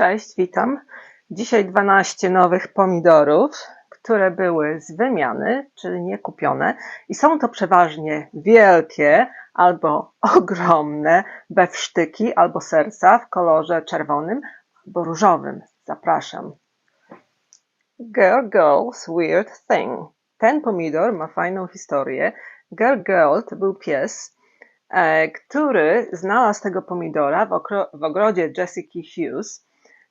Cześć, witam. Dzisiaj 12 nowych pomidorów, które były z wymiany, czyli nie kupione. I są to przeważnie wielkie albo ogromne bewsztyki albo serca w kolorze czerwonym albo różowym. Zapraszam. Girl Girl's Weird Thing. Ten pomidor ma fajną historię. Girl Girl to był pies, e, który znalazł tego pomidora w, w ogrodzie Jessica Hughes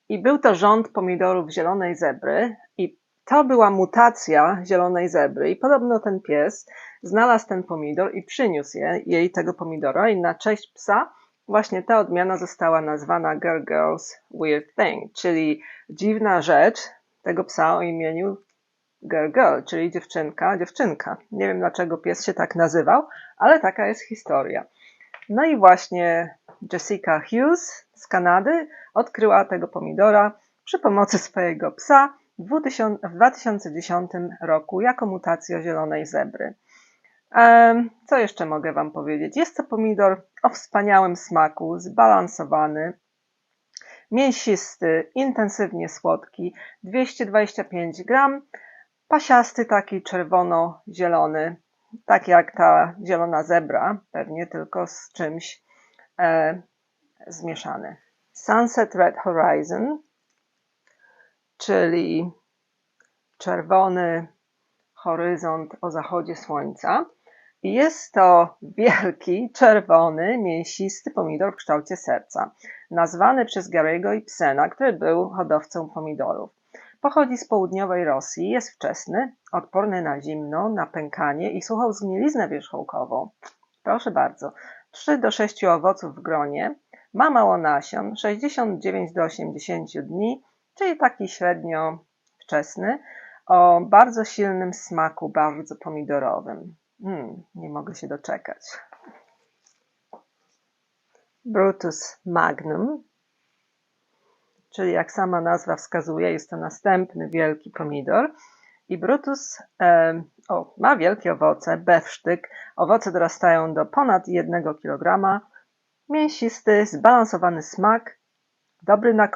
i był to rząd pomidorów zielonej zebry i to była mutacja zielonej zebry i podobno ten pies znalazł ten pomidor i przyniósł je, jej tego pomidora i na cześć psa właśnie ta odmiana została nazwana Girl Girl's Weird Thing, czyli dziwna rzecz tego psa o imieniu Girl Girl, czyli dziewczynka, dziewczynka. Nie wiem dlaczego pies się tak nazywał, ale taka jest historia. No i właśnie Jessica Hughes z Kanady odkryła tego pomidora przy pomocy swojego psa w 2000 w 2010 roku jako mutacja zielonej zebry. Co jeszcze mogę Wam powiedzieć? Jest to pomidor o wspaniałym smaku, zbalansowany, mięsisty, intensywnie słodki, 225 gram, pasiasty taki czerwono-zielony, tak jak ta zielona zebra, pewnie tylko z czymś e, zmieszany. Sunset Red Horizon, czyli czerwony horyzont o zachodzie słońca. Jest to wielki, czerwony, mięsisty pomidor w kształcie serca, nazwany przez Gary'ego Ibsena, który był hodowcą pomidorów. Pochodzi z południowej Rosji, jest wczesny, odporny na zimno, na pękanie i suchą zgniliznę wierzchołkową. Proszę bardzo, 3 do 6 owoców w gronie, ma mało nasion, 69 do 80 dni, czyli taki średnio wczesny, o bardzo silnym smaku, bardzo pomidorowym. Mm, nie mogę się doczekać. Brutus magnum, czyli jak sama nazwa wskazuje, jest to następny wielki pomidor. I Brutus em, o, ma wielkie owoce, bewsztyk. Owoce dorastają do ponad 1 kg. Mięsisty, zbalansowany smak, dobry na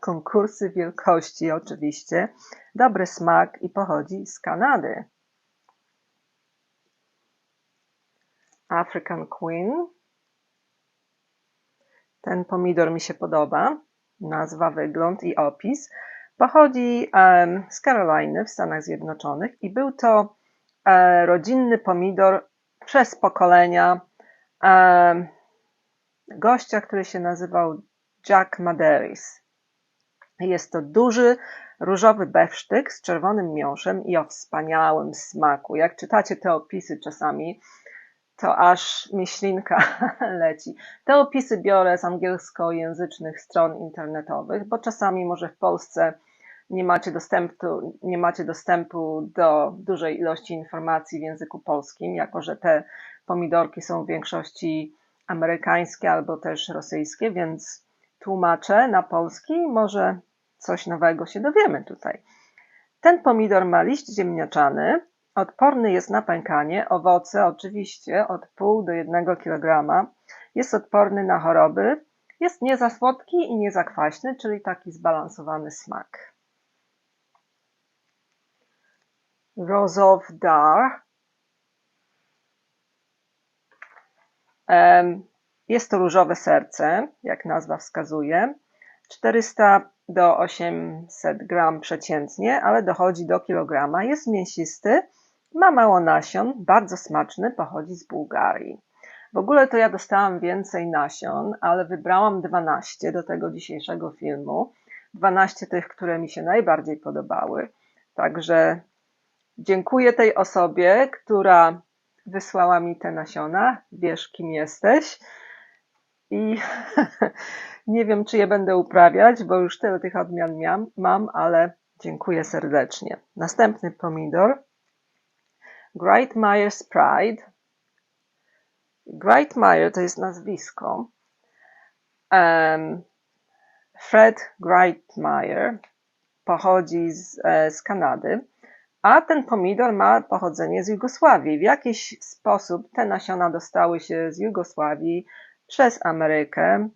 konkursy wielkości oczywiście, dobry smak i pochodzi z Kanady. African Queen. Ten pomidor mi się podoba. Nazwa, wygląd i opis. Pochodzi z Caroliny w Stanach Zjednoczonych i był to e, rodzinny pomidor przez pokolenia gościa, który się nazywał Jack Maderis. Jest to duży, różowy bewsztyk z czerwonym miąższem i o wspaniałym smaku. Jak czytacie te opisy czasami, to aż mi ślinka leci. Te opisy biorę z angielskojęzycznych stron internetowych, bo czasami może w Polsce nie macie dostępu, nie macie dostępu do dużej ilości informacji w języku polskim, jako że te pomidorki są w większości amerykańskie albo też rosyjskie, więc tłumaczę na polski, może coś nowego się dowiemy tutaj. Ten pomidor ma liść ziemniaczany, odporny jest na pękanie, owoce oczywiście od pół do 1 kg, jest odporny na choroby, jest nie za słodki i nie za kwaśny, czyli taki zbalansowany smak. Rose of Dar. Em, Jest to różowe serce, jak nazwa wskazuje. 400 do 800 gram przeciętnie, ale dochodzi do kilograma. Jest mięsisty, ma mało nasion, bardzo smaczny, pochodzi z Bułgarii. W ogóle to ja dostałam więcej nasion, ale wybrałam 12 do tego dzisiejszego filmu. 12 tych, które mi się najbardziej podobały. Także dziękuję tej osobie, która wysłała mi te nasiona. Wiesz, kim jesteś. I nie wiem, czy je będę uprawiać, bo już tyle tych odmian miam, mam, ale dziękuję serdecznie. Następny pomidor. Great Myers Pride. Great Meyer to jest nazwisko. Em, Fred Greitmeyer pochodzi z, e, z Kanady, a ten pomidor ma pochodzenie z Jugosławii. W jakiś sposób te nasiona dostały się z Jugosławii przez Amerykę,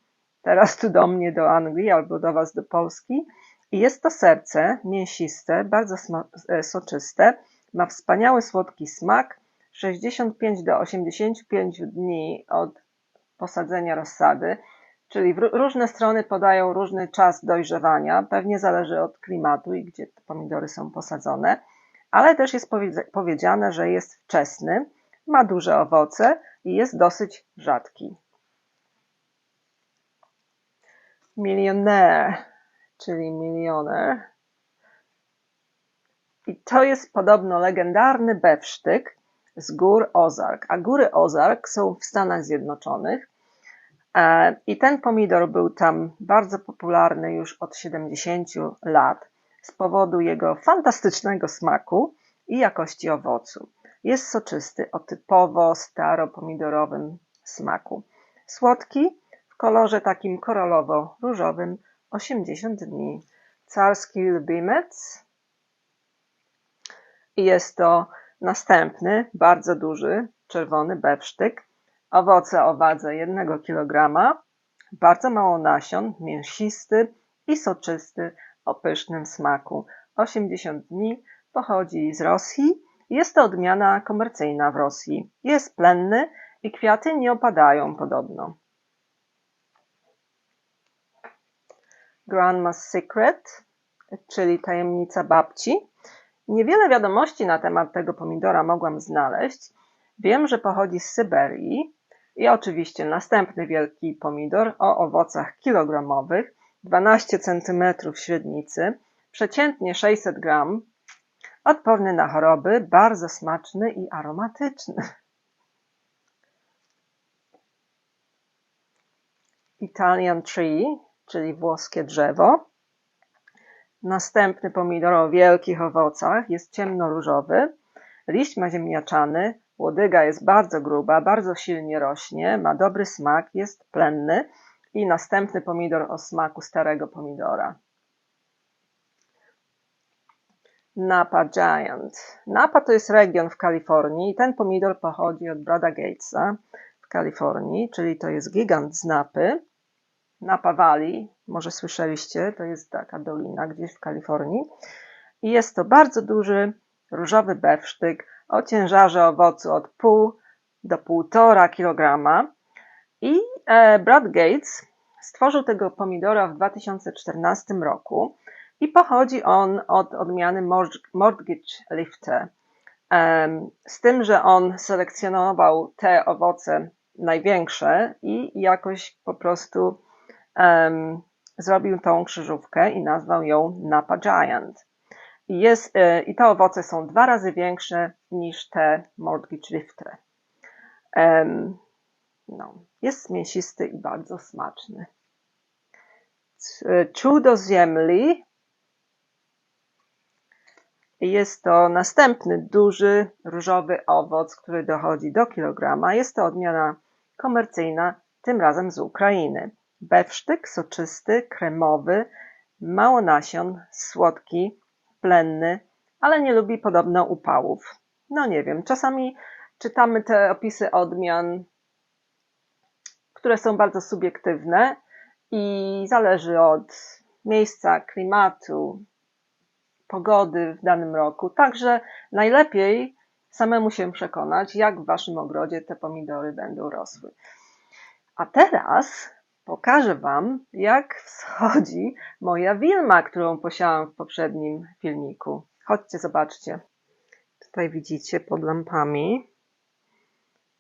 teraz tu do mnie, do Anglii albo do Was, do Polski. I jest to serce mięsiste, bardzo e, soczyste, ma wspaniały słodki smak. 65 do 85 dni od posadzenia rozsady, czyli różne strony podają różny czas dojrzewania, pewnie zależy od klimatu i gdzie te pomidory są posadzone, ale też jest powiedziane, że jest wczesny, ma duże owoce i jest dosyć rzadki. Milioner, czyli milioner. I to jest podobno legendarny bewsztyk z gór Ozark. A góry Ozark są w Stanach Zjednoczonych. E, I ten pomidor był tam bardzo popularny już od 70 lat z powodu jego fantastycznego smaku i jakości owocu. Jest soczysty o typowo staropomidorowym smaku. Słodki, w kolorze takim koralowo-różowym 80 dni. Carski lubimec. I jest to następny, bardzo duży, czerwony bewsztyk. Owoce o wadze 1 kg. Bardzo mało nasion, mięsisty i soczysty o pysznym smaku. 80 dni pochodzi z Rosji. Jest to odmiana komercyjna w Rosji. Jest plenny i kwiaty nie opadają podobno. Grandma's Secret, czyli tajemnica babci. Niewiele wiadomości na temat tego pomidora mogłam znaleźć. Wiem, że pochodzi z Syberii i oczywiście następny wielki pomidor o owocach kilogramowych, 12 cm średnicy, przeciętnie 600 gram, odporny na choroby, bardzo smaczny i aromatyczny. Italian Tree czyli włoskie drzewo. Następny pomidor o wielkich owocach jest ciemnoróżowy. Liść ma ziemniaczany, łodyga jest bardzo gruba, bardzo silnie rośnie, ma dobry smak, jest plenny. I następny pomidor o smaku starego pomidora. Napa Giant. Napa to jest region w Kalifornii i ten pomidor pochodzi od Brada Gatesa w Kalifornii, czyli to jest gigant z Napy. Napa Valley, może słyszeliście, to jest taka dolina gdzieś w Kalifornii. I jest to bardzo duży różowy bewsztyk o ciężarze owocu od pół do półtora kilograma. I Brad Gates stworzył tego pomidora w 2014 roku i pochodzi on od odmiany Mortgage Lifter. Z tym, że on selekcjonował te owoce największe i jakoś po prostu zrobił tą krzyżówkę i nazwał ją Napa Giant. Jest, e, I te owoce są dwa razy większe niż te Mortgage Lifter. Um, no, jest mięsisty i bardzo smaczny. Cudo ziemli jest to następny duży różowy owoc, który dochodzi do kilograma. Jest to odmiana komercyjna, tym razem z Ukrainy. Bewsztyk soczysty, kremowy, mało nasion, słodki, plenny, ale nie lubi podobno upałów. No nie wiem, czasami czytamy te opisy odmian, które są bardzo subiektywne i zależy od miejsca, klimatu, pogody w danym roku. Także najlepiej samemu się przekonać, jak w waszym ogrodzie te pomidory będą rosły. A teraz pokażę Wam, jak wschodzi moja wilma, którą posiałam w poprzednim filmiku. Chodźcie, zobaczcie. Tutaj widzicie pod lampami.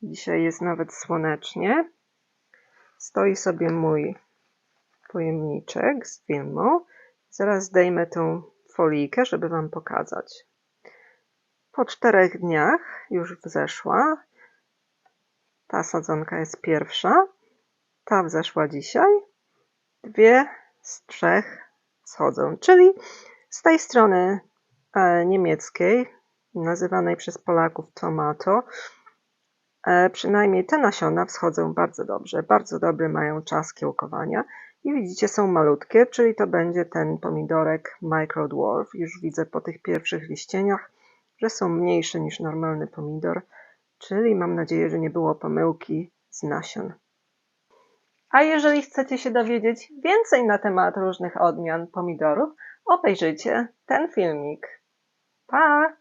Dzisiaj jest nawet słonecznie. Stoi sobie mój pojemniczek z wilmą. Zaraz zdejmę tą folijkę, żeby Wam pokazać. Po czterech dniach już wzeszła. Ta sadzonka jest pierwsza. Ta wzeszła dzisiaj. Dwie z trzech schodzą, czyli z tej strony e, niemieckiej, nazywanej przez Polaków tomato, przynajmniej te nasiona wschodzą bardzo dobrze. Bardzo dobry mają czas kiełkowania. I widzicie, są malutkie, czyli to będzie ten pomidorek Micro Dwarf. Już widzę po tych pierwszych liścieniach, że są mniejsze niż normalny pomidor, czyli mam nadzieję, że nie było pomyłki z nasion. A jeżeli chcecie się dowiedzieć więcej na temat różnych odmian pomidorów, obejrzyjcie ten filmik. Pa!